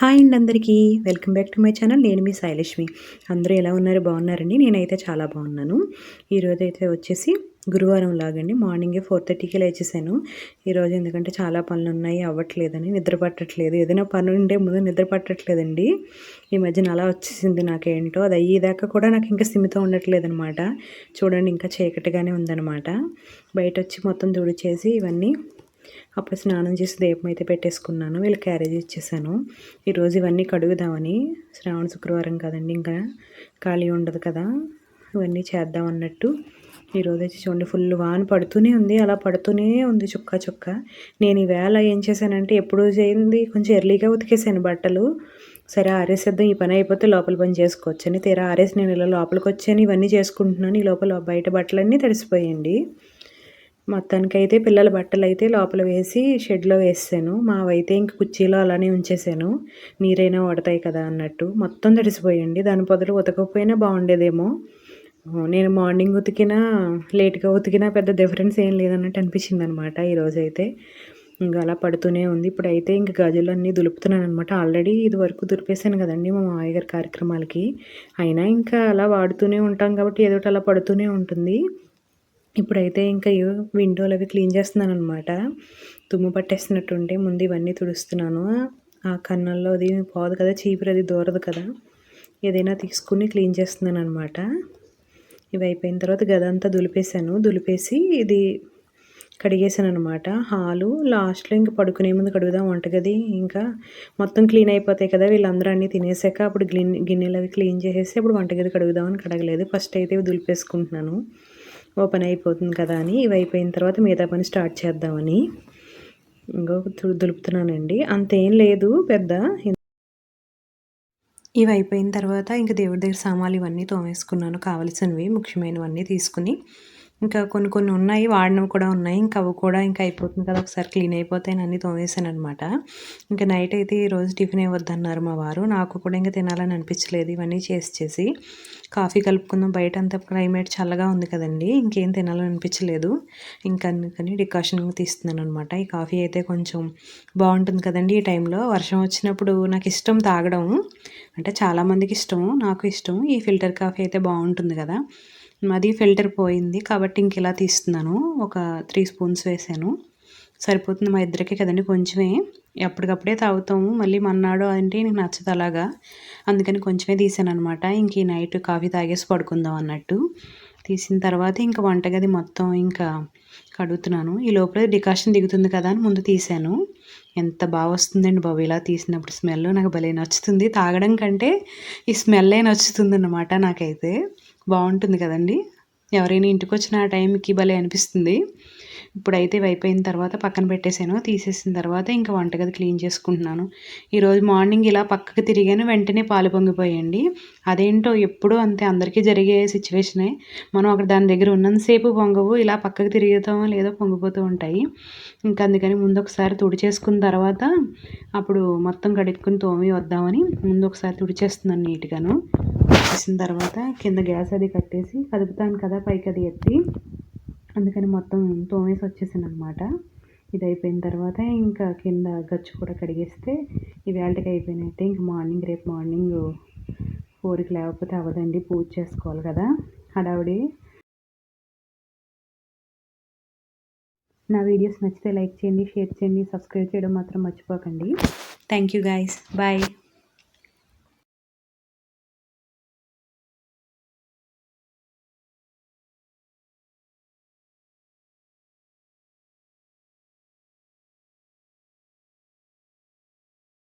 Hi అండి అందరికీ. Welcome back to my channel. నేను మీ శైలక్ష్మి అందరూ ఎలా ఉన్నారు? బాగున్నారండి? నేనైతే చాలా బాగున్నాను. ఈరోజు అయితే వచ్చేసి గురువారం లాగండి. మార్నింగే ఫోర్ థర్టీకి లేచేసాను. ఈరోజు ఎందుకంటే చాలా పనులు ఉన్నాయి. అవ్వట్లేదని నిద్ర పట్టట్లేదు. ఏదైనా పని ఉండే ముందు నిద్ర పట్టట్లేదండి. ఈ మధ్యన అలా వచ్చేసింది నాకేంటో. అది అయ్యేదాకా కూడా నాకు ఇంకా సిమితో ఉండట్లేదు అనమాట చూడండి ఇంకా చీకటిగానే ఉందన్నమాట. బయట వచ్చి మొత్తం తుడిచేసి ఇవన్నీ అప్పుడు స్నానం చేసి దీపం అయితే పెట్టేసుకున్నాను. వీళ్ళు క్యారేజ్ ఇచ్చేసాను. ఈరోజు ఇవన్నీ కడుగుదామని. శ్రావణ శుక్రవారం కదండి ఇంకా ఖాళీ ఉండదు కదా. ఇవన్నీ చేద్దాం అన్నట్టు ఈరోజు వచ్చి చూడండి ఫుల్ వాన్ పడుతూనే ఉంది. అలా పడుతూనే ఉంది చుక్క చుక్క. నేను ఈవేళ ఏం చేశానంటే ఎప్పుడు చేయింది కొంచెం ఎర్లీగా ఉతికేసాను బట్టలు. సరే ఆరేసేద్దాం ఈ పని అయిపోతే లోపల పని చేసుకోవచ్చని. తీరా ఆరేసి నేను ఇలా లోపలికి వచ్చాను ఇవన్నీ చేసుకుంటున్నాను. ఈ లోపల బయట బట్టలన్నీ తడిసిపోయండి మొత్తానికైతే పిల్లల బట్టలు అయితే లోపల వేసి షెడ్లో వేసాను మావైతే ఇంక కుర్చీలో అలానే ఉంచేసాను. నీరైనా వాడతాయి కదా అన్నట్టు. మొత్తం తడిసిపోయండి దాని పొదలు ఉతకపోయినా బాగుండేదేమో. నేను మార్నింగ్ ఉతికినా లేట్గా ఉతికినా పెద్ద డిఫరెన్స్ ఏం లేదన్నట్టు అనిపించింది అనమాట ఈరోజైతే ఇంకా అలా పడుతూనే ఉంది. ఇప్పుడైతే ఇంక గజులు అన్నీ దులుపుతున్నాను అనమాట ఆల్రెడీ ఇది వరకు దులిపేశాను కదండి మా మామయ్య గారి కార్యక్రమాలకి. అయినా ఇంకా అలా వాడుతూనే ఉంటాం కాబట్టి ఏదో అలా పడుతూనే ఉంటుంది. ఇప్పుడైతే ఇంకా విండోలు అవి క్లీన్ చేస్తున్నాను అనమాట తుమ్ము పట్టేస్తున్నట్టుంటే ముందు ఇవన్నీ తుడుస్తున్నాను. ఆ కన్నంలో అది పోదు కదా చీపురు అది దూరదు కదా. ఏదైనా తీసుకుని క్లీన్ చేస్తున్నాను అనమాట ఇవి అయిపోయిన తర్వాత గదంతా దులిపేశాను. దులిపేసి ఇది కడిగేసాను అనమాట హాలు లాస్ట్లో ఇంకా పడుకునే ముందు కడుగుదాం వంటగది. ఇంకా మొత్తం క్లీన్ అయిపోతాయి కదా వీళ్ళందరూ అన్నీ తినేసాక అప్పుడు గిన్నె గిన్నెలు అవి క్లీన్ చేసేసి అప్పుడు వంటగది కడుగుదామని కడగలేదు. ఫస్ట్ అయితే దులిపేసుకుంటున్నాను. ఓపెన్ అయిపోతుంది కదా అని ఇవి అయిపోయిన తర్వాత మిగతా పని స్టార్ట్ చేద్దామని. ఇంకో దులుపుతున్నానండి. అంతేం లేదు పెద్ద. ఇవి అయిపోయిన తర్వాత ఇంకా దేవుడి దగ్గర సామాన్లు ఇవన్నీ తోమేసుకున్నాను. కావలసినవి ముఖ్యమైనవన్నీ తీసుకుని ఇంకా కొన్ని కొన్ని ఉన్నాయి వాడినవి కూడా ఉన్నాయి. ఇంకా అవి కూడా ఇంకా అయిపోతుంది కదా ఒకసారి క్లీన్ అయిపోతాయని అన్నీ తోమేశాను అనమాట ఇంకా నైట్ అయితే ఈరోజు టిఫిన్ ఇవ్వద్దన్నారు మా వారు. నాకు కూడా ఇంకా తినాలని అనిపించలేదు. ఇవన్నీ చేసి చేసి కాఫీ కలుపుకుందాం. బయట అంతా క్లైమేట్ చల్లగా ఉంది కదండి. ఇంకేం తినాలని అనిపించలేదు. ఇంకా అందుకని డికాషన్ తీస్తున్నాను అనమాట ఈ కాఫీ అయితే కొంచెం బాగుంటుంది కదండి ఈ టైంలో. వర్షం వచ్చినప్పుడు నాకు ఇష్టం తాగడం. అంటే చాలామందికి ఇష్టము నాకు ఇష్టం ఈ ఫిల్టర్ కాఫీ అయితే బాగుంటుంది కదా. అది ఫిల్టర్ పోయింది కాబట్టి ఇంక ఇలా తీస్తున్నాను. ఒక త్రీ స్పూన్స్ వేసాను. సరిపోతుంది మా ఇద్దరికే కదండి కొంచెమే. ఎప్పటికప్పుడే తాగుతాము. మళ్ళీ మన్నాడు అంటే నీకు నచ్చదు అలాగా. అందుకని కొంచెమే తీసాను అనమాట ఇంక ఈ నైట్ కాఫీ తాగేసి పడుకుందాం అన్నట్టు. తీసిన తర్వాత ఇంకా వంటగది మొత్తం ఇంకా కడుగుతున్నాను. ఈ లోపల డికాషన్ దిగుతుంది కదా అని ముందు తీసాను ఎంత బాగా వస్తుందండి బాబు ఇలా తీసినప్పుడు స్మెల్ నాకు భలే నచ్చుతుంది. తాగడం కంటే ఈ స్మెల్లే నచ్చుతుంది అన్నమాట నాకైతే. బాగుంటుంది కదండి. ఎవరైనా ఇంటికి వచ్చిన ఆ టైంకి భలే అనిపిస్తుంది. ఇప్పుడైతే అయిపోయిన తర్వాత పక్కన పెట్టేశాను తీసేసిన తర్వాత ఇంకా వంటగది క్లీన్ చేసుకుంటున్నాను. ఈరోజు మార్నింగ్ ఇలా పక్కకు తిరిగాను. వెంటనే పాలు పొంగిపోయండి అదేంటో ఎప్పుడూ అంతే అందరికీ జరిగే సిచ్యువేషనే మనం అక్కడ దాని దగ్గర ఉన్నంతసేపు పొంగవు ఇలా పక్కకు తిరుగుతామో లేదో పొంగిపోతూ ఉంటాయి. ఇంకా అందుకని ముందు ఒకసారి తుడి చేసుకున్న తర్వాత అప్పుడు మొత్తం కడుక్కుని తోమి వద్దామని ముందు ఒకసారి తుడిచేస్తున్నాను నీట్గాను. చేసిన తర్వాత కింద గ్యాస్ అది కట్టేసి కదుపుతాను కదా పైకి అది ఎత్తి. అందుకని మొత్తం తోమేసి వచ్చేసాను అనమాట ఇది అయిపోయిన తర్వాత ఇంకా కింద గచ్చు కూడా కడిగేస్తే ఈ వేళకి అయిపోయినట్టే ఇంక మార్నింగ్ రేపు మార్నింగ్ ఫోర్కి లేకపోతే అవ్వదండి పూజ చేసుకోవాలి కదా. హడావిడి. నా వీడియోస్ నచ్చితే లైక్ చేయండి షేర్ చేయండి సబ్స్క్రైబ్ చేయడం మాత్రం మర్చిపోకండి. Thank you guys. బాయ్.